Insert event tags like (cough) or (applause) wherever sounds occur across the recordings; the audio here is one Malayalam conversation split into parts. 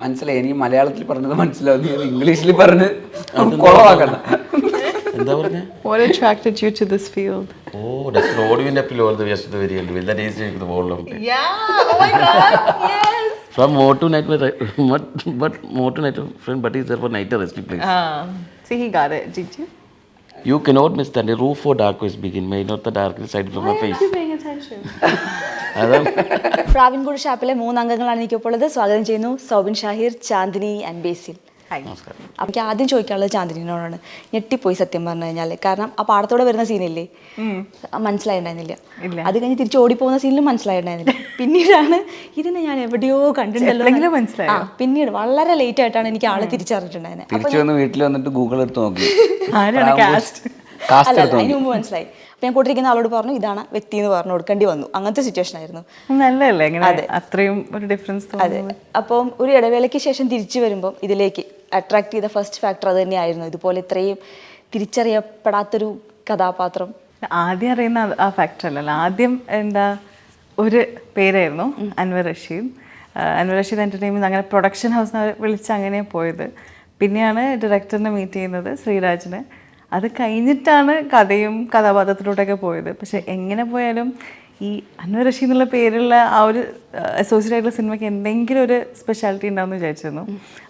മനസ്സിലായി എനിക്ക് മലയാളത്തിൽ പറഞ്ഞത് മനസ്സിലാവും നീ ഇംഗ്ലീഷിൽ പറഞ്ഞ് കുളവാക്കണ്ട എന്താ പറഞ്ഞേ What attracted you to this field? Oh dust റോഡിന്റെ appeal all the waste very ഉണ്ട് വില്ല ഡേസ് എനിക്ക് ബോളിലും Yeah. Oh my God. yes. From more tonight but more tonight front but is there for night rest place see, he got it. Did you? You cannot miss the roof for dark ways begin my not the dark side from my face Paying attention. (laughs) അതാണ് (laughs) പ്രാവിൻകൂട് ഷാപ്പിലെ മൂന്ന് അംഗങ്ങളാണ് എനിക്കിപ്പോൾ ഉള്ളത് സ്വാഗതം ചെയ്യുന്നു സൗബിൻ ഷാഹിർ ചാന്ദിനി ആൻഡ് ബേസിൽ അപ്പൊ എനിക്ക് ആദ്യം ചോദിക്കാനുള്ളത് ചാന്ദിനിയോടാണ് ഞെട്ടിപ്പോയി സത്യം പറഞ്ഞു കഴിഞ്ഞാൽ കാരണം ആ പാടത്തോടെ വരുന്ന സീനില്ലേ? മനസ്സിലായിട്ടുണ്ടായിരുന്നില്ല. അത് കഴിഞ്ഞ് തിരിച്ച് ഓടിപ്പോകുന്ന സീനിലും മനസ്സിലായിട്ടുണ്ടായിരുന്നില്ല. പിന്നീടാണ് ഇതിനെ ഞാൻ എവിടെയോ കണ്ടിട്ടുണ്ടല്ലോ മനസ്സിലായി മനസ്സിലായോ? പിന്നീട് വളരെ ലേറ്റ് ആയിട്ടാണ് എനിക്ക് ആളെ തിരിച്ചറിഞ്ഞിട്ടുണ്ടായിരുന്നത്. തിരിച്ചു വീട്ടിൽ വന്നിട്ട് ഗൂഗിൾ എടുത്ത് നോക്കി. അതിന് മുമ്പ് മനസ്സിലായി. അപ്പം ഞാൻ കൂട്ടിരിക്കുന്ന ആളോട് പറഞ്ഞു ഇതാണ് വ്യക്തി എന്ന് പറഞ്ഞു കൊടുക്കേണ്ടി വന്നു. അങ്ങനത്തെ സിറ്റുവേഷൻ ആയിരുന്നു. അത്രയും ഒരു ഡിഫറൻസ് അതെ. അപ്പം ഒരു ഇടവേളയ്ക്ക് ശേഷം തിരിച്ചു വരുമ്പോൾ ഇതിലേക്ക് അട്രാക്ട് ചെയ്ത ഫസ്റ്റ് ഫാക്ടർ അത് തന്നെയായിരുന്നു. ഇതുപോലെ ഇത്രയും തിരിച്ചറിയപ്പെടാത്തൊരു കഥാപാത്രം. ആദ്യം അറിയുന്ന ആ ഫാക്ടർ അല്ലല്ലോ. ആദ്യം എന്താ ഒരു പേരായിരുന്നു അൻവർ റഷീദ്. അൻവർ റഷീദ് എന്റർടൈൻമെന്റ് അങ്ങനെ പ്രൊഡക്ഷൻ ഹൗസിനെ വിളിച്ച് അങ്ങനെ പോയത്. പിന്നെയാണ് ഡയറക്ടറിനെ മീറ്റ് ചെയ്യുന്നത് ശ്രീരാജിനെ. അത് കഴിഞ്ഞിട്ടാണ് കഥയും കഥാപാത്രത്തിലോട്ടൊക്കെ പോയത് പക്ഷെ എങ്ങനെ പോയാലും ഈ അന്വരക്ഷി എന്നുള്ള പേരുള്ള ആ ഒരു അസോസിയേറ്റ് ആയിട്ടുള്ള സിനിമയ്ക്ക് എന്തെങ്കിലും ഒരു സ്പെഷ്യാലിറ്റി ഉണ്ടാവും വിചാരിച്ചിരുന്നു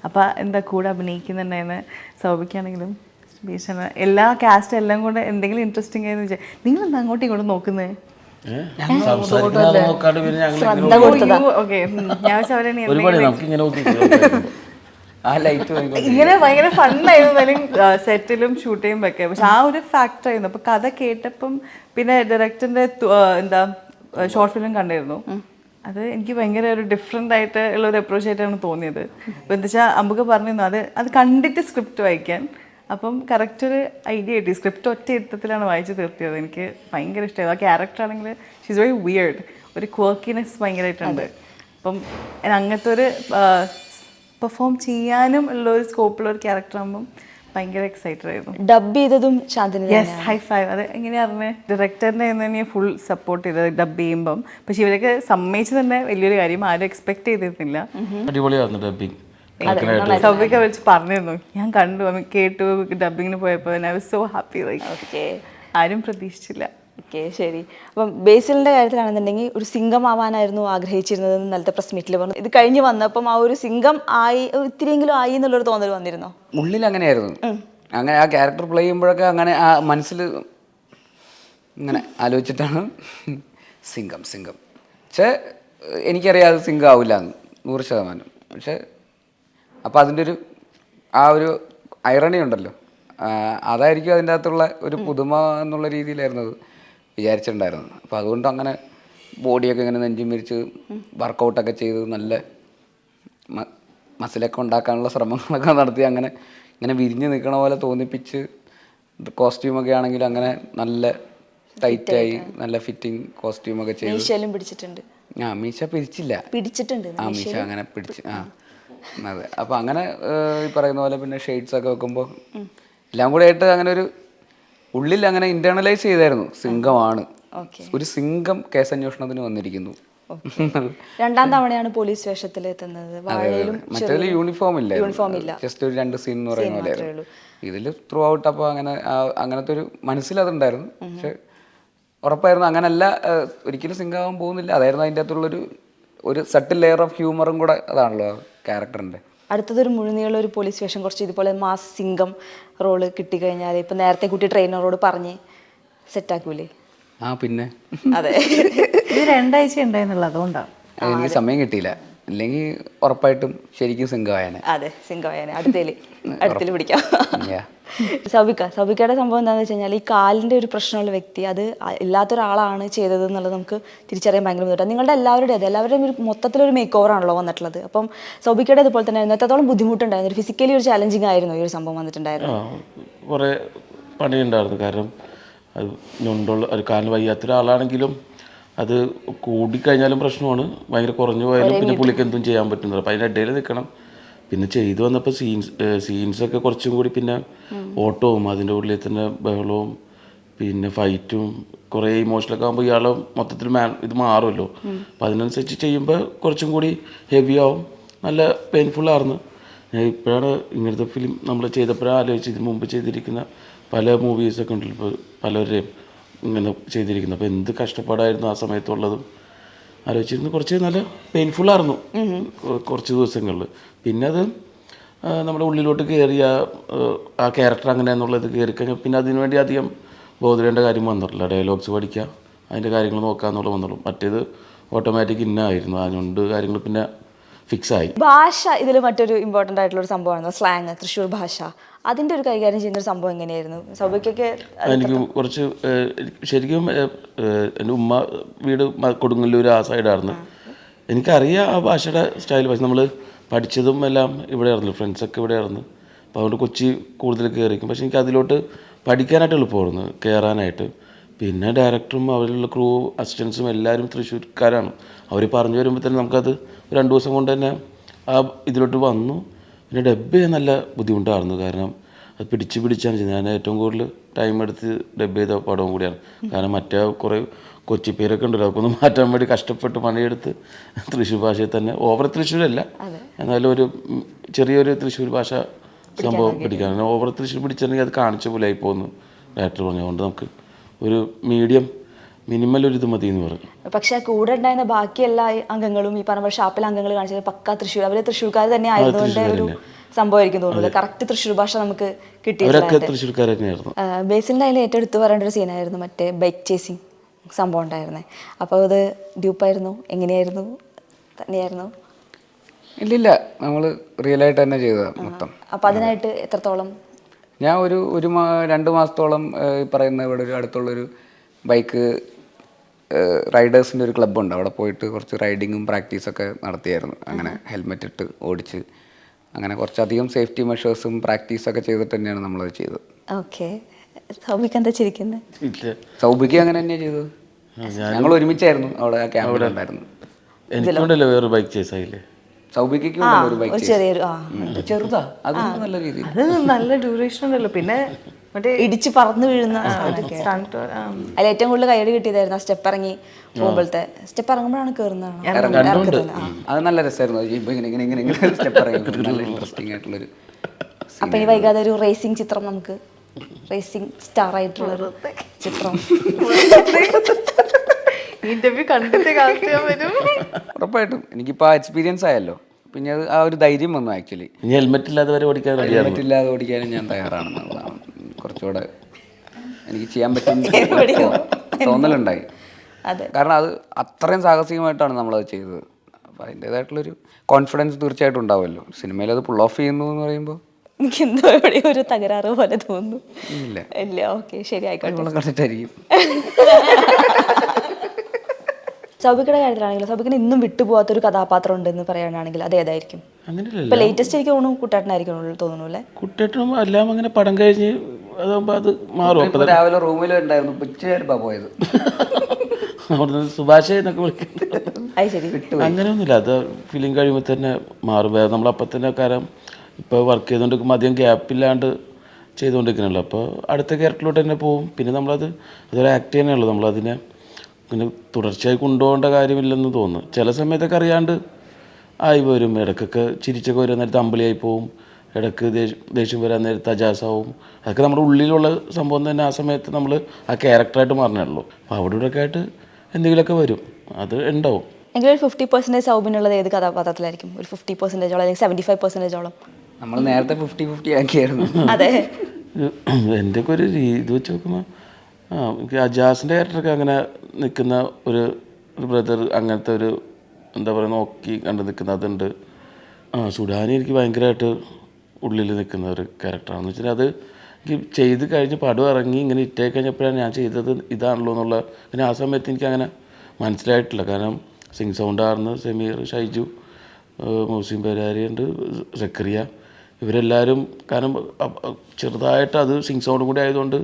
അപ്പോൾ എന്താ കൂടെ അഭിനയിക്കുന്നുണ്ടായിരുന്നു സൗഭിക്കാണെങ്കിലും ഭീഷണ എല്ലാ കാസ്റ്റ് എല്ലാം കൂടെ എന്തെങ്കിലും ഇൻട്രസ്റ്റിംഗ് ആയെന്ന് വിചാരിച്ചു നിങ്ങൾ എന്താ അങ്ങോട്ടും ഇങ്ങോട്ടും നോക്കുന്നത് ഒരുപാട് നമുക്ക് ഇങ്ങനെ ആ ലൈറ്റ് ഇങ്ങനെ ഭയങ്കര ഫണ്ണായിരുന്നു സെറ്റിലും ഷൂട്ട് ചെയ്യുമ്പോൾ ഒക്കെ. പക്ഷെ ആ ഒരു ഫാക്ടർ ആയിരുന്നു. അപ്പൊ കഥ കേട്ടപ്പം പിന്നെ ഡയറക്ടറിന്റെ എന്താ ഷോർട്ട് ഫിലിം കണ്ടിരുന്നു. അത് എനിക്ക് ഭയങ്കര ഒരു ഡിഫറെന്റ് ആയിട്ട് ഉള്ള ഒരു അപ്രോച്ച് ആയിട്ടാണ് തോന്നിയത്. അപ്പോൾ എന്താ വെച്ചാൽ അമ്പുക പറഞ്ഞിരുന്നു. അത് അത് കണ്ടിട്ട് സ്ക്രിപ്റ്റ് വായിക്കാൻ. അപ്പം കറക്റ്റ് ഒരു ഐഡിയ കിട്ടി. സ്ക്രിപ്റ്റ് ഒറ്റ ഇരുത്തത്തിലാണ് വായിച്ച് തീർത്തിയത്. എനിക്ക് ഭയങ്കര ഇഷ്ടമായി ആ ക്യാരക്ടർ ആണെങ്കിൽ ഷീസ് വെരി വിയേർഡ് ഒരു ക്വർക്കിനെസ് ഭയങ്കരമായിട്ടുണ്ട് അപ്പം അങ്ങനത്തെ ഒരു പെർഫോം ചെയ്യാനും ഉള്ള ഒരു സ്കോപ്പുള്ള ഒരു ക്യാരക്ടർ ആകുമ്പം ഭയങ്കര എക്സൈറ്റഡ് ആയിരുന്നു. ഡബ് ചെയ്തതും ചാന്ദിനി യെസ് ഹൈ ഫൈവ് അത് എങ്ങനെയാ അറിഞ്ഞത് ഡയറക്ടറിനെ തന്നെ ഫുൾ സപ്പോർട്ട് ചെയ്തത് ഡബ് ചെയ്യുമ്പം. പക്ഷെ ഇവരൊക്കെ സമ്മതിച്ച് തന്നെ വലിയൊരു കാര്യം ആരും എക്സ്പെക്ട് ചെയ്തിരുന്നില്ല. അടിപൊളിയായിരുന്നു ഡബിങ് സൗബിക വിളിച്ച് പറഞ്ഞിരുന്നു. ഞാൻ കണ്ടു കേട്ടു ഡബിങ്ങിന് പോയപ്പോൾ I was so happy like ആരും പ്രതീക്ഷിച്ചില്ല. ഓക്കെ ശരി. അപ്പം ബേസിലിന്റെ കാര്യത്തിലാണെന്നുണ്ടെങ്കിൽ ഒരു സിംഗം ആവാനായിരുന്നു ആഗ്രഹിച്ചിരുന്നത് ഇന്നലത്തെ പ്രസ് മീറ്റിൽ പറഞ്ഞു. ഇത് കഴിഞ്ഞ് വന്നപ്പം ആ ഒരു സിംഗം ആയി ഇത്തിരിയെങ്കിലും ആയി എന്നുള്ളൊരു തോന്നൽ വന്നിരുന്നോ? ഉള്ളിൽ അങ്ങനെയായിരുന്നു. അങ്ങനെ ആ ക്യാരക്ടർ പ്ലേ ചെയ്യുമ്പോഴൊക്കെ അങ്ങനെ ആ മനസ്സിൽ ഇങ്ങനെ ആലോചിച്ചിട്ടാണ് സിംഗം സിംഗം. പക്ഷേ എനിക്കറിയാം അത് സിംഗം ആവില്ല നൂറ് ശതമാനം. പക്ഷേ അപ്പോൾ അതിന്റെ ഒരു ആ ഒരു ഐറണി ഉണ്ടല്ലോ. അതായിരിക്കും അതിന്റെ അകത്തുള്ള ഒരു പുതുമ എന്നുള്ള രീതിയിലായിരുന്നു അത് വിചാരിച്ചിട്ടുണ്ടായിരുന്നത് അപ്പോൾ അതുകൊണ്ട് അങ്ങനെ ബോഡിയൊക്കെ ഇങ്ങനെ നെഞ്ചും വിരിച്ച് വർക്കൗട്ടൊക്കെ ചെയ്ത് നല്ല മ- മസിലൊക്കെ ഉണ്ടാക്കാനുള്ള ശ്രമങ്ങളൊക്കെ നടത്തി അങ്ങനെ ഇങ്ങനെ വിരിഞ്ഞ് നിൽക്കണ പോലെ തോന്നിപ്പിച്ച് കോസ്റ്റ്യൂമൊക്കെ ആണെങ്കിലും അങ്ങനെ നല്ല ടൈറ്റായി നല്ല ഫിറ്റിംഗ് കോസ്റ്റ്യൂമൊക്കെ ചെയ്ത് പിടിച്ചിട്ടുണ്ട്. ആ മീശ പിരിച്ചില്ല പിടിച്ചിട്ടുണ്ട് ആ മീശ അങ്ങനെ പിടിച്ച് ആ അതെ. അപ്പോൾ അങ്ങനെ ഈ പറയുന്ന പോലെ പിന്നെ ഷെയ്ഡ്സ് ഒക്കെ വെക്കുമ്പോൾ എല്ലാം കൂടെ ആയിട്ട് അങ്ങനെ ഒരു ഉള്ളിൽ അങ്ങനെ ഇന്റേണലൈസ് ചെയ്തായിരുന്നു. സിംഗമാണ്. ഒരു സിംഗം കേസന്വേഷണത്തിന് വന്നിരിക്കുന്നു. രണ്ടാം തവണയാണ് പോലീസ് വേഷത്തിൽ എത്തുന്നത്. യൂണിഫോം ഇല്ല യൂണിഫോം ഇല്ല. ജസ്റ്റ് ഒരു രണ്ട് സീൻ എന്ന് പറയുന്ന പോലെയായിരുന്നു. ഇതിൽ ത്രൂ ഔട്ട് അപ്പോൾ അങ്ങനെ അങ്ങനത്തെ ഒരു മനസ്സിൽ അതുണ്ടായിരുന്നു. പക്ഷെ ഉറപ്പായിരുന്നു അങ്ങനല്ല ഒരിക്കലും സിംഗാവാൻ പോകുന്നില്ല. അതായിരുന്നു അതിന്റെ അകത്തുള്ളൊരു ഒരു സട്ടിൽ ലെയർ ഓഫ് ഹ്യൂമറും കൂടെ അതാണല്ലോ ക്യാരക്ടറിന്റെ അടുത്തതൊരു മുഴുനീള ഒരു പോലീസ് സ്റ്റേഷൻ കുറച്ച് ഇതുപോലെ മാസ് സിംഗം റോൾ കിട്ടിക്കഴിഞ്ഞാൽ ഇപ്പം നേരത്തെ കുട്ടി ട്രെയിനറോട് പറഞ്ഞ് സെറ്റാക്കൂലേ ആ പിന്നെ? അതെ. ഇത് രണ്ടാഴ്ച ഉണ്ടായിരുന്നുള്ളൂ അതുകൊണ്ടാണ് എനിക്ക് സമയം കിട്ടിയില്ല. അല്ലെങ്കിൽ ഉറപ്പായിട്ടും ശരിക്കും സിംഗായനെ അതെ സിംഗായനെ അടുത്തേൽ. അടുത്തേൽ പിടിക്കാം. സൗബിക്ക സബിക്കയുടെ സംഭവം എന്താണെന്ന് വെച്ച് കഴിഞ്ഞാൽ ഈ കാലിന്റെ ഒരു പ്രശ്നമുള്ള വ്യക്തി അത് ഇല്ലാത്തൊരാളാണ് ചെയ്തത് എന്നുള്ളത് നമുക്ക് തിരിച്ചറിയാൻ ഭയങ്കര ബുദ്ധിമുട്ടാണ്. നിങ്ങളുടെ എല്ലാവരുടെയും അത് എല്ലാവരുടെയും ഒരു മൊത്തത്തിലൊരു മേക്ക് ഓവർ ആണല്ലോ വന്നിട്ടുള്ളത്. അപ്പം സൗബിക്കയുടെ ഇതുപോലെ തന്നെ എത്രത്തോളം ബുദ്ധിമുട്ടുണ്ടായിരുന്നു? ഫിസിക്കലി ഒരു ചാലഞ്ചിങ് ആയിരുന്നു ഈ ഒരു സംഭവം വന്നിട്ടുണ്ടായിരുന്നു കുറേ പണിയുണ്ടായിരുന്നു. കാരണം അത് ഞൊണ്ടുള്ള ഒരു കാലിന് വയ്യാത്ത ഒരാളാണെങ്കിലും അത് കൂടിക്കഴിഞ്ഞാലും പ്രശ്നമാണ്. ഭയങ്കര കുറഞ്ഞു പോയാലും പിന്നെ പുള്ളിക്ക് എന്തും ചെയ്യാൻ പറ്റുന്നില്ല. അപ്പം അതിന്റെ ഇടയിൽ നിൽക്കണം പിന്നെ ചെയ്തു വന്നപ്പോൾ സീൻസ് സീൻസൊക്കെ കുറച്ചും കൂടി പിന്നെ ഓട്ടവും അതിന്റെ ഉള്ളിൽ തന്നെ ബഹളവും പിന്നെ ഫൈറ്റും കുറേ ഇമോഷണലൊക്കെ ആകുമ്പോൾ ഇയാളെ മൊത്തത്തിൽ മാ ഇത് മാറുമല്ലോ അപ്പം അതിനനുസരിച്ച് ചെയ്യുമ്പോൾ കുറച്ചും കൂടി ഹെവി ആവും. നല്ല പെയിൻഫുള്ളായിരുന്നു ഞാൻ ഇപ്പോഴാണ് ഇങ്ങനത്തെ ഫിലിം നമ്മൾ ചെയ്തപ്പോഴാണ് ആലോചിച്ച് ഇതിന് മുമ്പ് ചെയ്തിരിക്കുന്ന പല മൂവീസൊക്കെ ഉണ്ടല്ലോ. ഇപ്പോൾ പലരെയും ഇങ്ങനെ ചെയ്തിരിക്കുന്നത്. അപ്പോൾ എന്ത് കഷ്ടപ്പാടായിരുന്നു ആ സമയത്തുള്ളതും. ആലോചിച്ചിരുന്നു. കുറച്ച് നല്ല പെയിൻഫുള്ളായിരുന്നു കുറച്ച് ദിവസങ്ങളിൽ പിന്നെ അത് നമ്മുടെ ഉള്ളിലോട്ട് കയറിയ ആ ക്യാരക്ടർ അങ്ങനെ എന്നുള്ളത് കയറി കഴിഞ്ഞാൽ പിന്നെ അതിനു വേണ്ടി അധികം ബോധിടേണ്ട കാര്യം വന്നിട്ടില്ല. ഡയലോഗ്സ് പഠിക്കുക അതിന്റെ കാര്യങ്ങൾ നോക്കുക എന്നുള്ളത് വന്നുള്ളൂ മറ്റേത് ഓട്ടോമാറ്റിക് ഇന്നായിരുന്നു. അതുകൊണ്ട് കാര്യങ്ങൾ പിന്നെ ഫിക്സായി. ഭാഷ ഇതിൽ മറ്റൊരു ഇമ്പോർട്ടന്റ് ആയിട്ടുള്ള ഒരു സംഭവമാണ് സ്ലാങ് തൃശ്ശൂർ ഭാഷ. അതിന്റെ ഒരു കൈകാര്യം ചെയ്യുന്ന ഒരു സംഭവം എങ്ങനെയായിരുന്നു? സൗഭിക്കൊക്കെ എനിക്ക് കുറച്ച് ശരിക്കും എന്റെ ഉമ്മ വീട് കൊടുങ്ങല്ലൂർ ആ സൈഡായിരുന്നു. എനിക്കറിയാം ആ ഭാഷയുടെ സ്റ്റൈൽ പക്ഷെ നമ്മൾ പഠിച്ചതും എല്ലാം ഇവിടെ ആയിരുന്നു ഫ്രണ്ട്സൊക്കെ ഇവിടെ ആയിരുന്നു. അപ്പോൾ അതുകൊണ്ട് കൊച്ചി കൂടുതൽ കയറിക്കും പക്ഷെ എനിക്ക് അതിലോട്ട് പഠിക്കാനായിട്ട് എളുപ്പമായിരുന്നു കയറാനായിട്ട് പിന്നെ ഡയറക്ടറും അവരിലുള്ള ക്രൂ അസിസ്റ്റൻസും എല്ലാവരും തൃശ്ശൂർക്കാരാണ്. അവർ പറഞ്ഞു വരുമ്പോൾ തന്നെ നമുക്കത് രണ്ട് ദിവസം കൊണ്ട് തന്നെ ആ ഇതിലോട്ട് വന്നു. പിന്നെ ഡബ്ബ് ചെയ്യാൻ നല്ല ബുദ്ധിമുട്ടായിരുന്നു. കാരണം അത് പിടിച്ച് പിടിച്ചാണ് ചെയ്യുന്നത്. ഞാൻ ഏറ്റവും കൂടുതൽ ടൈം എടുത്ത് ഡബ് ചെയ്ത പടവും കൂടിയാണ്. കാരണം മറ്റേ കുറേ കൊച്ചി പേരൊക്കെ ഉണ്ടല്ലോ. അതൊക്കെ ഒന്ന് മാറ്റാൻ വേണ്ടി കഷ്ടപ്പെട്ട് പണിയെടുത്ത് തൃശ്ശൂർ ഭാഷയിൽ തന്നെ ഓവർ തൃശ്ശൂരല്ല. എന്നാലും ഒരു ചെറിയൊരു തൃശ്ശൂർ ഭാഷ സംഭവം പിടിക്കാൻ. ഓവർ തൃശ്ശൂർ പിടിച്ചിട്ടുണ്ടെങ്കിൽ അത് കാണിച്ച പോലെ ആയി പോകുന്നു. ഡയറക്ടർ പറഞ്ഞുകൊണ്ട് നമുക്ക് ഒരു മീഡിയം മിനിമൽ ഒരു ഇത് മതി എന്ന് പറഞ്ഞു. പക്ഷെ കൂടെ ഉണ്ടായിരുന്ന ബാക്കി എല്ലാ അംഗങ്ങളും ഈ പറഞ്ഞ പോലെ ഷാപ്പിലെ അംഗങ്ങൾ കാണിച്ചത് പക്ക തൃശ്ശൂർ. അവർ തൃശ്ശൂർക്കാർ തന്നെ ആയതുകൊണ്ട് ഒരു സംഭവമായിരിക്കും തോന്നുന്നത്. കറക്റ്റ് തൃശ്ശൂർ ഭാഷ നമുക്ക് കിട്ടി ബേസിലിന്റെ അതിൽ ഏറ്റവും എടുത്തു പറയേണ്ട ഒരു സീനായിരുന്നു മറ്റേ ബൈക്ക് ചേസിങ് സംഭവം ഉണ്ടായിരുന്നേ. അപ്പോൾ അത് ഡ്യൂപ്പായിരുന്നു എങ്ങനെയായിരുന്നു? തന്നെയായിരുന്നു? ഇല്ലില്ല. നമ്മൾ റിയലായിട്ട് തന്നെ ചെയ്തതാണ് മൊത്തം. അപ്പോൾ അതിനായിട്ട് എത്രത്തോളം ഞാൻ ഒരു ഒരു മാ രണ്ട് മാസത്തോളം ഈ പറയുന്ന ഇവിടെ ഒരു അടുത്തുള്ളൊരു ബൈക്ക് റൈഡേഴ്സിന്റെ ഒരു ക്ലബ്ബുണ്ട്. അവിടെ പോയിട്ട് കുറച്ച് റൈഡിങ്ങും പ്രാക്ടീസൊക്കെ നടത്തിയായിരുന്നു. അങ്ങനെ ഹെൽമെറ്റ് ഇട്ട് ഓടിച്ച് അങ്ങനെ കുറച്ചധികം സേഫ്റ്റി മെഷേഴ്സും പ്രാക്ടീസൊക്കെ ചെയ്തിട്ട് തന്നെയാണ് നമ്മളത് ചെയ്തത്. ഓക്കെ. സൗബിക്ക് എന്താ ചിരിക്കുന്നത് ഇല്ല സൗഭിക്ക് അങ്ങനെ തന്നെയാണ് ചെയ്തത്. ഞങ്ങൾ ഒരുമിച്ചായിരുന്നു അവിടെ ഉണ്ടായിരുന്നു എനിക്കുണ്ടല്ലോ വേറെ ബൈക്ക് ചേസ് ആയില്ലേ? സൗഭിക്കും ഉണ്ടല്ലോ ഒരു ബൈക്ക് ഒരു ചെറിയൊരു ആ. ചെറുതാ. അത് നല്ല രീതിയിൽ അത് നല്ല ഡ്യൂറേഷൻ ഉണ്ടല്ലോ. പിന്നെ മറ്റേ ഇടിച്ച് പറന്ന് വീഴുന്ന അതിൽ ഏറ്റവും കൂടുതൽ കൈയടി കിട്ടിയതായിരുന്നു ആ സ്റ്റെപ്പ് ഇറങ്ങി പോകുമ്പോഴത്തെ. സ്റ്റെപ്പ് ഇറങ്ങുമ്പോഴാണ് കയറുന്നത് അത് നല്ല രസമായിരുന്നു. അത് ചെയ്യുമ്പോൾ ഇങ്ങനെ ഇങ്ങനെ ഇങ്ങനെ ഇങ്ങനെ സ്റ്റെപ്പ് ഇറങ്ങി. നല്ല ഇൻട്രസ്റ്റിംഗ് ആയിട്ടുള്ളൊരു അപ്പൊ ഇനി വൈകാതെ ഒരു റേസിംഗ് ചിത്രം നമുക്ക്. റേസിംഗ് സ്റ്റാർ ആയിട്ടുള്ള ചിത്രം. ഇന്റർവ്യൂ കണ്ടിട്ട് കാസ്റ്റ് ചെയ്യാൻ വരും. ഉറപ്പായിട്ടും. എനിക്കിപ്പോൾ ആ എക്സ്പീരിയൻസ് ആയല്ലോ. പിന്നെ അത് ആ ഒരു ധൈര്യം വന്നു ആക്ച്വലി ഇനി ഹെൽമെറ്റ് ഇല്ലാതെ വരെ ഓടിക്കാൻ റെഡിയാണ്? ഹെൽമെറ്റ് ഇല്ലാതെ ഓടിക്കാനും ഞാൻ തയ്യാറാണെന്നുള്ളതാണ്. കുറച്ചുകൂടെ എനിക്ക് ചെയ്യാൻ പറ്റും തോന്നലുണ്ടായി. അതെ. കാരണം അത് അത്രയും സാഹസികമായിട്ടാണ് നമ്മളത് ചെയ്തത്. അപ്പോൾ അതിന്റേതായിട്ടുള്ളൊരു കോൺഫിഡൻസ് തീർച്ചയായിട്ടും ഉണ്ടാവുമല്ലോ. സിനിമയിൽ അത് പുൾ ഓഫ് ചെയ്യുന്നു എന്ന് പറയുമ്പോൾ എനിക്ക് എന്തോ എവിടെ ഒരു തകരാറ് പോലെ തോന്നുന്നു. ഇല്ല. ഇല്ല ഓക്കെ ശരി ആയിക്കോട്ടെ. കണ്ടിട്ടായിരിക്കും. (laughs) സൗബിക്കയുടെ കാര്യത്തിലാണെങ്കിൽ സൗബിക്കിന് ഇന്നും വിട്ടുപോകാത്ത ഒരു കഥാപാത്രം ഉണ്ടെന്ന് പറയാനാണെങ്കിൽ അത് ഏതായിരിക്കും? ഇപ്പൊ ലേറ്റസ്റ്റ് എനിക്ക് തോന്നുന്നു കുട്ടാട്ടനായിരിക്കും തോന്നുന്നു അല്ലേ? കുട്ടേട്ടനും എല്ലാം അങ്ങനെ പടം കഴിഞ്ഞ് അതാകുമ്പോ അത് മാറും. രാവിലെ റൂമിൽ ഉണ്ടായിരുന്നു ഉച്ചയായിരുപ്പാ പോയത്. (laughs) അവിടുന്ന് സുഭാഷ് എന്നൊക്കെ വിളിക്കുന്നത് അങ്ങനെയൊന്നുമില്ല അത് ഫിലിം കഴിയുമ്പോൾ തന്നെ മാറും. വേറെ നമ്മളപ്പം തന്നെ കാരണം ഇപ്പോൾ വർക്ക് ചെയ്തുകൊണ്ടിരിക്കുമ്പോൾ അധികം ഗ്യാപ്പില്ലാണ്ട് ചെയ്തുകൊണ്ടിരിക്കണല്ലോ അപ്പോൾ അടുത്ത ക്യാരക്ടറിലോട്ട് തന്നെ പോവും. പിന്നെ നമ്മളത് അതൊരു ആക്ട് ചെയ്യാനുള്ളൂ നമ്മളതിനെ പിന്നെ തുടർച്ചയായി കൊണ്ടുപോകേണ്ട കാര്യമില്ലെന്ന് തോന്നുന്നു. ചില സമയത്തൊക്കെ അറിയാണ്ട് ആയി വരും ഇടയ്ക്കൊക്കെ ചിരിച്ചൊക്കെ വരാൻ നേരത്ത് അമ്പളിയായി പോവും. ഇടയ്ക്ക് ദേഷ്യം ദേഷ്യം വരാൻ നേരത്ത് അജാസാവും. അതൊക്കെ നമ്മുടെ ഉള്ളിലുള്ള സംഭവം തന്നെ ആ സമയത്ത് നമ്മൾ ആ ക്യാരക്ടറായിട്ട് മാറണുള്ളൂ അപ്പോൾ അവിടെ ഇവിടെയൊക്കെ ആയിട്ട് എന്തെങ്കിലുമൊക്കെ വരും. അത് ഉണ്ടാവും. എങ്കിലും ഒരു ഫിഫ്റ്റി പെർസെന്റേജ് സൗബിനുള്ളത് ഏത് കഥാപാത്രത്തിലായിരിക്കും? ഒരു ഫിഫ്റ്റി പെർസെന്റേജോളം അല്ലെങ്കിൽ സെവന്റി ഫൈവ് പെർസെന്റേജോളം നമ്മൾ നേരത്തെ ഫിഫ്റ്റി ഫിഫ്റ്റി ആക്കിയായിരുന്നു. അതെ. എന്റെയൊക്കെ ഒരു രീതി വെച്ച് നോക്കുമ്പോൾ ആ എനിക്ക് അജാസിന്റെ ക്യാരക്ടറൊക്കെ അങ്ങനെ നിൽക്കുന്ന ഒരു ബ്രദർ അങ്ങനത്തെ ഒരു എന്താ പറയുക നോക്കി കണ്ട് നിൽക്കുന്ന അതുണ്ട് ആ സുഡാനി എനിക്ക് ഭയങ്കരമായിട്ട് ഉള്ളിൽ നിൽക്കുന്ന ഒരു ക്യാരക്ടറാണെന്ന് വെച്ചാൽ അത് എനിക്ക് ചെയ്ത് കഴിഞ്ഞ് പടം ഇറങ്ങി ഇങ്ങനെ ഇറ്റായി കഴിഞ്ഞപ്പോഴാണ് ഞാൻ ചെയ്തത് ഇതാണല്ലോ എന്നുള്ള പിന്നെ ആ സമയത്ത് എനിക്ക് അങ്ങനെ മനസ്സിലായിട്ടില്ല. കാരണം സിംഗ് സൗണ്ട് ആർന്ന് സമീർ ഷൈജു മുസ്ലിം പേരാരി ഉണ്ട് സക്കറിയ ഇവരെല്ലാവരും കാരണം ചെറുതായിട്ട് അത് സിംഗ് സൗണ്ടും കൂടി ആയതുകൊണ്ട്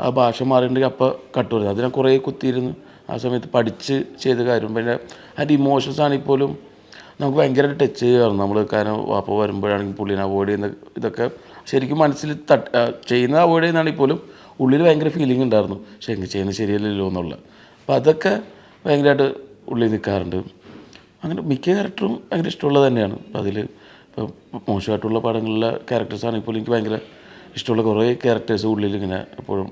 ആ ഭാഷ മാറിയിട്ടുണ്ടെങ്കിൽ അപ്പോൾ കട്ട് വരുന്നത് അതിനെ കുറേ കുത്തിയിരുന്നു ആ സമയത്ത് പഠിച്ച് ചെയ്ത കാര്യം. പിന്നെ അതിന്റെ ഇമോഷൻസ് ആണെങ്കിൽ പോലും നമുക്ക് ഭയങ്കരമായിട്ട് ടച്ച് ചെയ്യുമായിരുന്നു നമ്മൾ കാരണം വാപ്പ വരുമ്പോഴാണെങ്കിൽ പുള്ളിനെ അവോയ്ഡ് ചെയ്യുന്ന ഇതൊക്കെ ശരിക്കും മനസ്സിൽ തട്ട് ചെയ്യുന്നത് അവോയ്ഡ് ചെയ്യുന്നതാണെങ്കിൽ പോലും ഉള്ളിൽ ഭയങ്കര ഫീലിംഗ് ഉണ്ടായിരുന്നു. പക്ഷെ എങ്ങനെ ചെയ്യുന്നത് ശരിയല്ലല്ലോ എന്നുള്ള. അപ്പോൾ അതൊക്കെ ഭയങ്കരമായിട്ട് ഉള്ളിൽ നിൽക്കാറുണ്ട്. അങ്ങനെ മിക്ക ക്യാരക്ടറും ഭയങ്കര ഇഷ്ടമുള്ളത് തന്നെയാണ്. അപ്പോൾ അതിൽ ഇപ്പോൾ മോശമായിട്ടുള്ള പടങ്ങളിലെ ക്യാരക്ടേഴ്സ് ആണെങ്കിൽ പോലും എനിക്ക് ഭയങ്കര ഇഷ്ടമുള്ള കുറേ ക്യാരക്ടേഴ്സ് ഉള്ളിൽ ഇങ്ങനെ എപ്പോഴും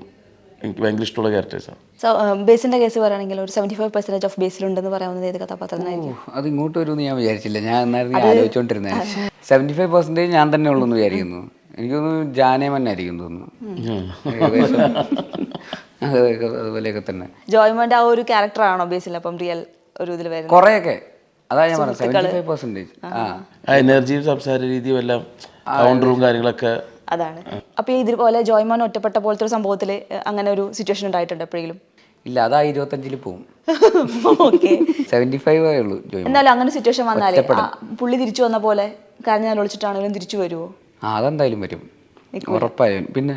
എനിക്ക് ഭയങ്കര ഇഷ്ടമുള്ള ക്യാരക്ടേഴ്സാണ് സോ ബേസിന്റെ കേസ് പറയുകയാണെങ്കിൽ ഒരു സെവന്റി ഫൈവ് പെർസെന്റേജ് ഓഫ് ബേസിലുണ്ടെന്ന് പറയാവുന്നത് ഏത് കഥാപാത്രത്തിനായിരിക്കും? അത് ഇങ്ങോട്ട് വരുമെന്ന് ഞാൻ വിചാരിച്ചില്ല. ഞാൻ എന്നായിരുന്നു ഞാൻ ആലോചിച്ചോണ്ടിരുന്നത്. സെവന്റി ഫൈവ് പെർസെന്റേജ് ഞാൻ തന്നെ ഉള്ളൂ എന്ന് വിചാരിക്കുന്നു. എനിക്ക് തോന്നുന്നു ജാനേമൻ ആയിരിക്കും തോന്നുന്നു. ഏകദേശം അതൊക്കെ അതുപോലെയൊക്കെ തന്നെ. ജോയ്മോന്റെ ആ ഒരു ക്യാരക്ടറാണോ ബേസിൽ അപ്പം റിയൽ ഒരു ഇതിൽ വരുന്നത്? കുറേയൊക്കെ. അതാ ഞാൻ പറഞ്ഞത്. സെവന്റി ഫൈവ് പെർസെന്റേജ് ആ. ആ എനർജിയും സംസാര രീതിയും എല്ലാം കൗണ്ടറും കാര്യങ്ങളൊക്കെ അതാണ്. അപ്പൊ ഇതുപോലെ ജോയ്മോൻ ഒറ്റപ്പെട്ട പോലത്തെ ഒരു സംഭവത്തിൽ അങ്ങനെ ഒരു സിറ്റുവേഷൻ ഉണ്ടായിട്ടുണ്ട് എപ്പോഴെങ്കിലും? ഇല്ല അതാ ഇരുപത്തഞ്ചിൽ പോവും. ഓക്കെ. സെവന്റി ഫൈവ് ആയേ ഉള്ളൂ ജോയിൻ എന്നാലും അങ്ങനെ സിറ്റുവേഷൻ വന്നാലേ പുള്ളി തിരിച്ചു വന്ന പോലെ കരഞ്ഞാൽ ഒളിച്ചിട്ടാണെങ്കിലും തിരിച്ചു വരുമോ ആ അതെന്തായാലും വരും. ഉറപ്പായും. പിന്നെ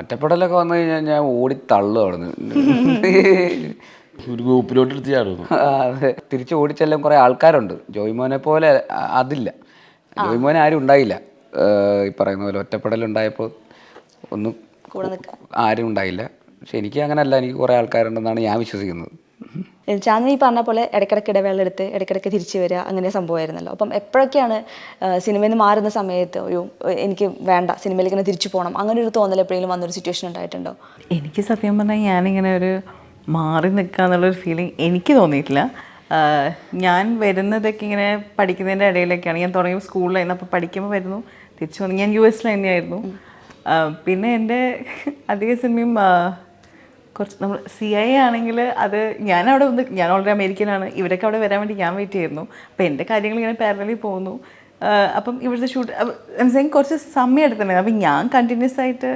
ഒറ്റപ്പെടലൊക്കെ വന്നു കഴിഞ്ഞാൽ ഞാൻ ഓടി തള്ളു അവിടുന്ന്. ഒരു ഗ്രൂപ്പിലോട്ട് എടുത്ത് ചാടുന്നു. തിരിച്ച് ഓടിച്ചെല്ലാം കുറെ ആൾക്കാരുണ്ട്. ജോയ്മോനെ പോലെ അതില്ല. ജോയ്മോനെ ആരും ഉണ്ടായില്ല. ഈ പറയുന്ന പോലെ ഒറ്റപ്പെടലുണ്ടായപ്പോൾ ഒന്നും ആരും ഉണ്ടായില്ല. പക്ഷെ എനിക്ക് അങ്ങനല്ല എനിക്ക് കുറെ ആൾക്കാരുണ്ടെന്നാണ് ഞാൻ വിശ്വസിക്കുന്നത്. ചാന്ദിനി പറഞ്ഞ പോലെ ഇടയ്ക്കിടയ്ക്ക് ഇടവേള എടുത്ത് ഇടയ്ക്കിടയ്ക്ക് തിരിച്ചു വരിക അങ്ങനെ സംഭവമായിരുന്നല്ലോ. അപ്പം എപ്പോഴൊക്കെയാണ് സിനിമയിൽ നിന്ന് മാറുന്ന സമയത്ത് ഒരു എനിക്ക് വേണ്ട സിനിമയിലേക്ക് തന്നെ തിരിച്ചു പോകണം അങ്ങനെ ഒരു തോന്നൽ എപ്പോഴെങ്കിലും വന്നൊരു സിറ്റുവേഷൻ ഉണ്ടായിട്ടുണ്ടോ? എനിക്ക് സത്യം പറഞ്ഞാൽ ഞാനിങ്ങനെ ഒരു മാറി നിൽക്കുക എന്നുള്ളൊരു ഫീലിംഗ് എനിക്ക് തോന്നിയിട്ടില്ല. ഞാൻ വരുന്നതൊക്കെ ഇങ്ങനെ പഠിക്കുന്നതിന്റെ ഇടയിലൊക്കെയാണ്. ഞാൻ തുടങ്ങിയ സ്കൂളിലായിരുന്നു അപ്പോൾ പഠിക്കുമ്പോൾ വരുന്നു. തിരിച്ചു വന്നു. ഞാൻ യു എസിൽ തന്നെയായിരുന്നു. പിന്നെ എന്റെ അധിക സിനിമയും കുറച്ച് നമ്മൾ സി ഐ ആണെങ്കിൽ അത് ഞാൻ അവിടെ വന്ന് ഞാൻ ഓൾറെഡി അമേരിക്കനാണ് ഇവരൊക്കെ അവിടെ വരാൻ വേണ്ടി ഞാൻ വെയിറ്റ് ചെയ്യുന്നു. അപ്പോൾ എന്റെ കാര്യങ്ങൾ ഇങ്ങനെ പാരലി പോകുന്നു. അപ്പം ഇവിടുത്തെ ഷൂട്ട് കുറച്ച് സമയം എടുത്തിട്ടുണ്ടായിരുന്നു അപ്പം ഞാൻ കണ്ടിന്യൂസ് ആയിട്ട്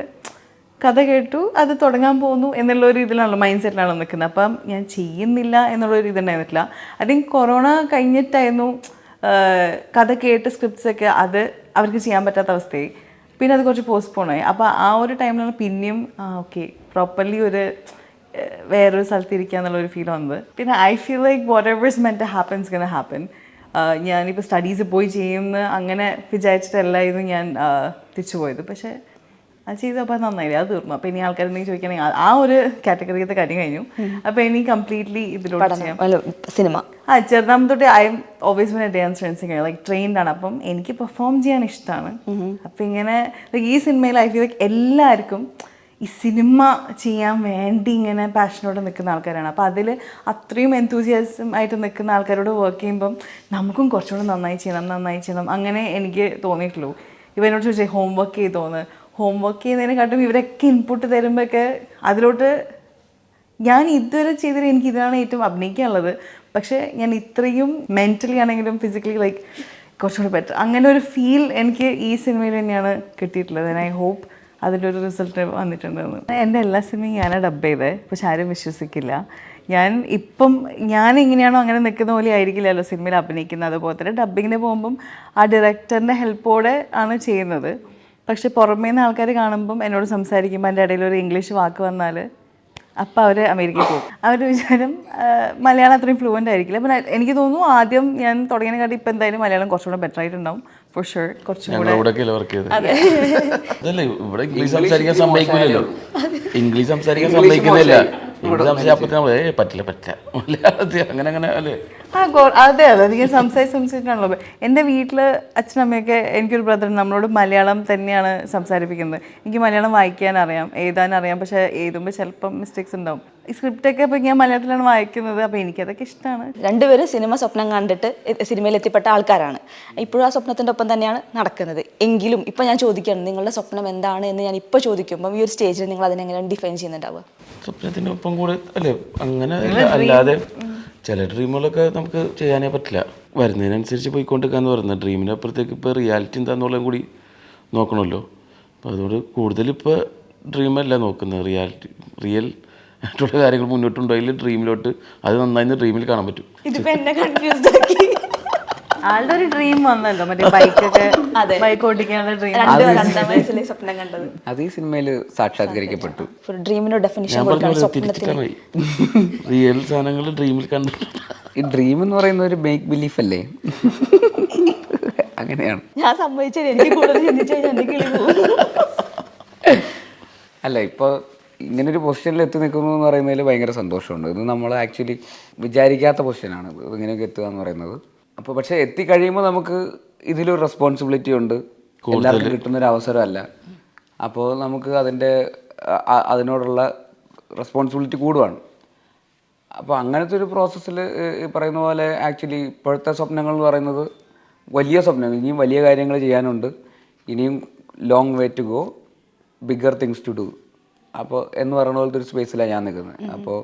കഥ കേട്ടു അത് തുടങ്ങാൻ പോകുന്നു എന്നുള്ള ഒരു ഇതിലാണല്ലോ മൈൻഡ് സെറ്റിലാണ് നിൽക്കുന്നത്. അപ്പം ഞാൻ ചെയ്യുന്നില്ല എന്നുള്ള ഒരു ഇതുണ്ടായിരുന്നില്ല ഐ തിങ്ക് കൊറോണ കഴിഞ്ഞിട്ടായിരുന്നു. കഥ കേട്ട് സ്ക്രിപ്റ്റ്സ് ഒക്കെ അത് അവർക്ക് ചെയ്യാൻ പറ്റാത്ത അവസ്ഥയായി. പിന്നെ അത് കുറച്ച് പോസ്റ്റ്പോൺ ആയി. അപ്പോൾ ആ ഒരു ടൈമിലാണ് പിന്നെയും ആ ഓക്കെ പ്രോപ്പർലി ഒരു വേറൊരു സ്ഥലത്ത് ഇരിക്കുക എന്നുള്ള ഒരു ഫീൽ വന്നത് പിന്നെ I feel like whatever is meant happens gonna happen ഞാനിപ്പോൾ സ്റ്റഡീസ് പോയി ചെയ്യുമെന്ന് അങ്ങനെ വിചാരിച്ചിട്ടല്ലായിരുന്നു ഞാൻ തിരിച്ചു പോയത് പക്ഷേ അത് ചെയ്തപ്പോൾ നന്നായില്ല? അത് തീർന്നു. അപ്പോൾ ഇനി ആൾക്കാർ എന്തെങ്കിലും ചോദിക്കുകയാണെങ്കിൽ ആ- ഒരു കാറ്റഗറിയത്തെ കാര്യം കഴിഞ്ഞു. അപ്പോൾ ഇനി കംപ്ലീറ്റ്ലി ഇതിലോട്ട് ചെയ്യാം. സിനിമ. ആ ചെറുതാമ തൊട്ട് I'm always been a dance dancing like trained ആണ്. അപ്പം എനിക്ക് പെർഫോം ചെയ്യാൻ ഇഷ്ടമാണ് അപ്പം ഇങ്ങനെ ഈ സിനിമയിൽ ഐ ഫീൽ ലൈക്ക് എല്ലാവർക്കും ഈ സിനിമ ചെയ്യാൻ വേണ്ടി ഇങ്ങനെ പാഷനോട് നിൽക്കുന്ന ആൾക്കാരാണ്. അപ്പോൾ അതിൽ അത്രയും എന്തൂസിയാസം ആയിട്ട് നിൽക്കുന്ന ആൾക്കാരോട് വർക്ക് ചെയ്യുമ്പം നമുക്കും കുറച്ചുകൂടെ നന്നായി ചെയ്യണം നന്നായി ചെയ്യണം. അങ്ങനെ എനിക്ക് തോന്നിയിട്ടുള്ളൂ. ഇവനോട് ചോദിച്ചാൽ ഹോംവർക്ക് ചെയ്തോന്ന്? ഹോം വർക്ക് ചെയ്യുന്നതിനെക്കാട്ടും ഇവരൊക്കെ ഇൻപുട്ട് തരുമ്പോഴൊക്കെ അതിലോട്ട് ഞാൻ ഇതുവരെ ചെയ്തതിൽ എനിക്ക് ഇതാണ് ഏറ്റവും അഭിനയിക്കാനുള്ളത്. പക്ഷേ ഞാൻ ഇത്രയും മെന്റലി ആണെങ്കിലും ഫിസിക്കലി ലൈക്ക് കുറച്ചുകൂടി ബെറ്റർ അങ്ങനെ ഒരു ഫീൽ എനിക്ക് ഈ സിനിമയിൽ തന്നെയാണ് കിട്ടിയിട്ടുള്ളത്. ഐ ഹോപ്പ് അതിന്റെ ഒരു റിസൾട്ട് വന്നിട്ടുണ്ടെന്ന് എന്റെ എല്ലാ സിനിമയും ഞാനാണ് ഡബ് ചെയ്തത് പക്ഷെ ആരും വിശ്വസിക്കില്ല. ഞാൻ ഇപ്പം ഞാൻ എങ്ങനെയാണോ അങ്ങനെ നിൽക്കുന്ന പോലെ ആയിരിക്കില്ലല്ലോ സിനിമയിൽ അഭിനയിക്കുന്നത്. അതുപോലെ തന്നെ ഡബിങ്ങിന് പോകുമ്പം ആ ഡയറക്ടറിന്റെ ഹെൽപ്പോടെ ആണ് ചെയ്യുന്നത്. പക്ഷെ പുറമേ നിന്ന് ആൾക്കാർ കാണുമ്പം എന്നോട് സംസാരിക്കുമ്പോൾ എന്റെ ഇടയിൽ ഒരു ഇംഗ്ലീഷ് വാക്ക് വന്നാൽ അപ്പം അവർ അമേരിക്കയിൽ പോകും. അവരുടെ വിചാരം മലയാളം അത്രയും ഫ്ലുവന്റ് ആയിരിക്കില്ല. അപ്പം എനിക്ക് തോന്നുന്നു ആദ്യം ഞാൻ തുടങ്ങിയതിനെക്കാട്ടി ഇപ്പം എന്തായാലും മലയാളം കുറച്ചുകൂടെ ബെറ്റർ ആയിട്ടുണ്ടാവും ഫോർ ഷുവർ കുറച്ചും കൂടെ ഞങ്ങൾ ഇവിടെ വർക്ക് ചെയ്തത്? അതല്ലേ ഇവിടെ ഇംഗ്ലീഷ് സംസാരിക്കാൻ സമ്മതിക്കില്ലല്ലോ ഇംഗ്ലീഷ് സംസാരിക്കാൻ സമ്മതിക്കുന്നില്ല. പറ്റില്ല പറ്റില്ല. മലയാളത്തിൽ അങ്ങനെ അങ്ങനെ അല്ലേ? അതെ അതെ. എനിക്ക് സംസാരിച്ച് സംസാരിച്ചിട്ടാണല്ലോ. എന്റെ വീട്ടിൽ അച്ഛനമ്മയൊക്കെ എനിക്കൊരു ബ്രദർ നമ്മളോട് മലയാളം തന്നെയാണ് സംസാരിപ്പിക്കുന്നത്. എനിക്ക് മലയാളം വായിക്കാൻ അറിയാം എഴുതാൻ അറിയാം. പക്ഷേ എഴുതുമ്പോൾ ചിലപ്പം മിസ്റ്റേക്സ് ഉണ്ടാവും. ഈ സ്ക്രിപ്റ്റൊക്കെ ഇപ്പോൾ ഞാൻ മലയാളത്തിലാണ് വായിക്കുന്നത്. അപ്പോൾ എനിക്കതൊക്കെ ഇഷ്ടമാണ് രണ്ടുപേരും സിനിമ സ്വപ്നം കണ്ടിട്ട് സിനിമയിൽ എത്തിപ്പെട്ട ആൾക്കാരാണ്. ഇപ്പോഴും ആ സ്വപ്നത്തിന്റെ ഒപ്പം തന്നെയാണ് നടക്കുന്നത്. എങ്കിലും ഇപ്പം ഞാൻ ചോദിക്കുകയാണ് നിങ്ങളുടെ സ്വപ്നം എന്താണ് എന്ന് ഞാൻ ഇപ്പോൾ ചോദിക്കുമ്പോൾ ഈ ഒരു സ്റ്റേജിൽ നിങ്ങൾ അതിനെങ്ങനെ ഡിഫൈൻ ചെയ്യുന്നുണ്ടാവുക? സ്വപ്നത്തിന്റെ ഒപ്പം കൂടെ അല്ലേ? അങ്ങനെ അല്ലാതെ ചില ഡ്രീമുകളൊക്കെ നമുക്ക് ചെയ്യാനേ പറ്റില്ല. വരുന്നതിനനുസരിച്ച് പോയിക്കൊണ്ടിരിക്കുക എന്ന് പറയുന്നത് ഡ്രീമിന് അപ്പുറത്തേക്ക് ഇപ്പോൾ റിയാലിറ്റി എന്താണെന്നുള്ളതും കൂടി നോക്കണമല്ലോ. അപ്പോൾ അതുകൊണ്ട് കൂടുതലിപ്പോൾ ഡ്രീമല്ല നോക്കുന്നത്. റിയാലിറ്റി റിയൽ ആയിട്ടുള്ള കാര്യങ്ങൾ മുന്നോട്ടുണ്ടോ? അതിൽ ഡ്രീമിലോട്ട് അത് നന്നായി ഡ്രീമിൽ കാണാൻ പറ്റും. ആക്കി. ആളുടെ ഒരു ഡ്രീം വന്നല്ലോ. മറ്റേ ബൈക്കൊക്കെ ബൈക്ക് ഓടിക്കാനുള്ള ഡ്രീം സ്വപ്നം കണ്ടത്. അത് ഈ സിനിമയിൽ സാക്ഷാത്കരിക്കപ്പെട്ടു. ഒരു ഡ്രീമിന് ഡെഫിനിഷൻ ഞാൻ കൊടുക്കണം സ്വപ്നത്തിന്. റിയൽ സാധനങ്ങൾ ഡ്രീമിൽ കണ്ടു ഈ ഡ്രീം എന്ന് പറയുന്ന ഒരു മേക്ക് ബിലീഫ് അല്ലേ? അങ്ങനെയാണ്. ഞാൻ സംഭവിച്ചത് എനിക്ക് കൂടുതൽ ചിന്തിച്ചു അല്ല ഇപ്പോൾ ഇങ്ങനൊരു പൊസിഷനിൽ എത്തി നിൽക്കുന്നു എന്ന് പറയുന്നതിൽ ഭയങ്കര സന്തോഷമുണ്ട്. ഇത് നമ്മൾ ആക്ച്വലി വിചാരിക്കാത്ത പൊസിഷനാണ് ഇങ്ങനെയൊക്കെ എത്തുക എന്ന് പറയുന്നത്. അപ്പോൾ പക്ഷേ എത്തിക്കഴിയുമ്പോൾ നമുക്ക് ഇതിലൊരു റെസ്പോൺസിബിലിറ്റി ഉണ്ട്. എല്ലാവർക്കും കിട്ടുന്നൊരു അവസരമല്ല. അപ്പോൾ നമുക്ക് അതിന്റെ അതിനോടുള്ള റെസ്പോൺസിബിലിറ്റി കൂടുവാണ്. അപ്പോൾ അങ്ങനത്തെ ഒരു പ്രോസസ്സിൽ പറയുന്ന പോലെ ആക്ച്വലി ഇപ്പോഴത്തെ സ്വപ്നങ്ങൾ എന്ന് പറയുന്നത് വലിയ സ്വപ്നങ്ങൾ ഇനിയും വലിയ കാര്യങ്ങൾ ചെയ്യാനുണ്ട്. ഇനിയും long way to go bigger things to do അപ്പോൾ എന്ന് പറയുന്ന പോലത്തെ ഒരു സ്പേസിലാണ് ഞാൻ നിൽക്കുന്നത്. അപ്പോൾ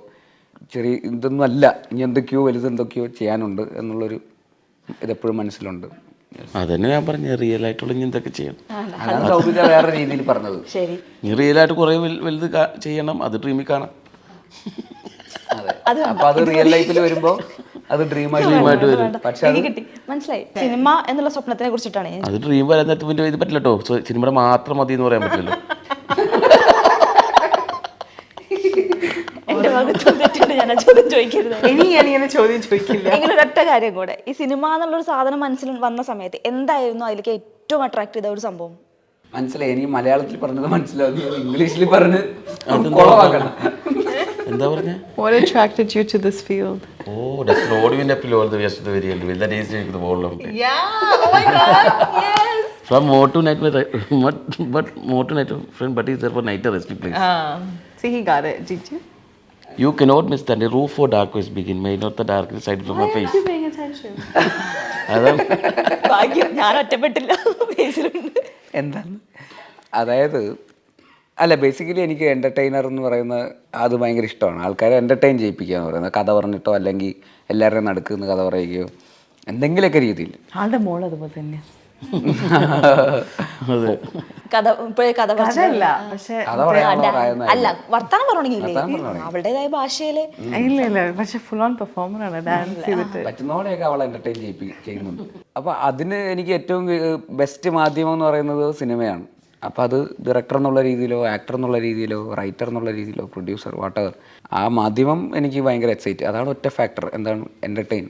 ചെറിയ ഇതൊന്നും അല്ല. ഇനി എന്തൊക്കെയോ വലുത് എന്തൊക്കെയോ ചെയ്യാനുണ്ട് എന്നുള്ളൊരു ഇതെപ്പോഴും മനസ്സിലുണ്ട്. അതന്നെ ഞാൻ പറഞ്ഞു റിയൽ ആയിട്ടുള്ള ഇനി എന്തൊക്കെ ചെയ്യണം അതാണ്. സൗബിക വേറെ രീതിയിൽ പറഞ്ഞത്. ശരി. ഇനി റിയൽ ആയിട്ട് കുറേ വലുത് കാ- ചെയ്യണം അത് ഡ്രീമിൽ കാണാം. അതെ. അപ്പോൾ അത് റിയൽ ലൈഫിൽ വരുമ്പോൾ അത് ഡ്രീമായിട്ട് വരും. പക്ഷെ അത് എനിക്ക് കിട്ടി. മനസ്സിലായി. സിനിമ എന്നുള്ള സ്വപ്നത്തിനെ കുറിച്ചിട്ടാണ് ഞാൻ അത് ഡ്രീം വരാൻ നേരത്തെ പിന്നെ ഇത് പറ്റില്ല കേട്ടോ സോ സിനിമയുടെ മാത്രം മതി എന്ന് പറയാൻ പറ്റില്ലല്ലോ. എന്റെ ഭാഗത്ത് തെറ്റുണ്ട് ഞാൻ ചോദ്യം ചോദിക്കരുത്. ഇനി ഞാൻ ഇങ്ങനെ ചോദ്യം ചോദിക്കില്ല. എങ്കിലും ഒരൊറ്റ കാര്യം കൂടെ. ഈ സിനിമ എന്നുള്ളൊരു സാധനം മനസ്സിൽ വന്ന സമയത്ത് എന്തായിരുന്നു അതിലേക്ക് ഏറ്റവും അട്രാക്ട് ചെയ്ത ഒരു സംഭവം? മനസ്സിലായി. എനിക്ക് മലയാളത്തിൽ പറഞ്ഞത് മനസ്സിലാവും ഇംഗ്ലീഷിൽ പറഞ്ഞ് കുളവാക്കണം എന്താ പറഞ്ഞേ? What attracted you to this field? Oh appeal all the waste Yeah. Oh my God. yes. Um, see, he got it. Did you? You cannot miss the roof for dark ways begin may not the dark side from my face You paying attention? അതാണ് ഭാഗ്യം. ഞാൻ ഒറ്റപ്പെട്ടില്ല. ഫേസിലുണ്ട് എന്താണ്? അതായത് അല്ല ബേസിക്കലി എനിക്ക് എന്റർടൈനർ എന്ന് പറയുന്ന അത് ഭയങ്കര ഇഷ്ടമാണ്. ആൾക്കാരെ എന്റർടൈൻ ചെയ്യിപ്പിക്കുക എന്ന് പറയുന്നത്. കഥ പറഞ്ഞിട്ടോ അല്ലെങ്കിൽ എല്ലാവരുടെയും നടുക്കുന്ന കഥ പറയുകയോ എന്തെങ്കിലുമൊക്കെ രീതിയിൽ. ആളുടെ മോൾ അതുപോലെ തന്നെയാ. അതെ. കഥ ഇപ്പോഴേ കഥ പറഞ്ഞു അതല്ല പക്ഷെ കഥ പറയാനുള്ള പ്രായം അല്ല വർത്താനം പറഞ്ഞില്ലേ അവളുടേതായ ഭാഷയിൽ ഇല്ല ഇല്ല പക്ഷെ ഫുൾ ഓൺ പെർഫോമർ ആണ് ഡാൻസ് ചെയ്തിട്ട്. പറ്റുന്നതോടെയൊക്കെ അവളെ ചെയ്യിപ്പി ചെയ്യുന്നുണ്ട്. അപ്പോൾ അതിന് എനിക്ക് ഏറ്റവും ബെസ്റ്റ് മാധ്യമം എന്ന് പറയുന്നത് സിനിമയാണ്. അപ്പൊ അത് ഡയറക്ടർ എന്നുള്ള രീതിയിലോ ആക്ടർ എന്നുള്ള രീതിയിലോ റൈറ്റർ എന്നുള്ള രീതിയിലോ പ്രൊഡ്യൂസർ വാട്ടവർ ആ മാധ്യമം എനിക്ക് ഭയങ്കര എക്സൈറ്റ് അതാണ് ഒറ്റ ഫാക്ടർ എന്താണ് എന്റർടൈൻ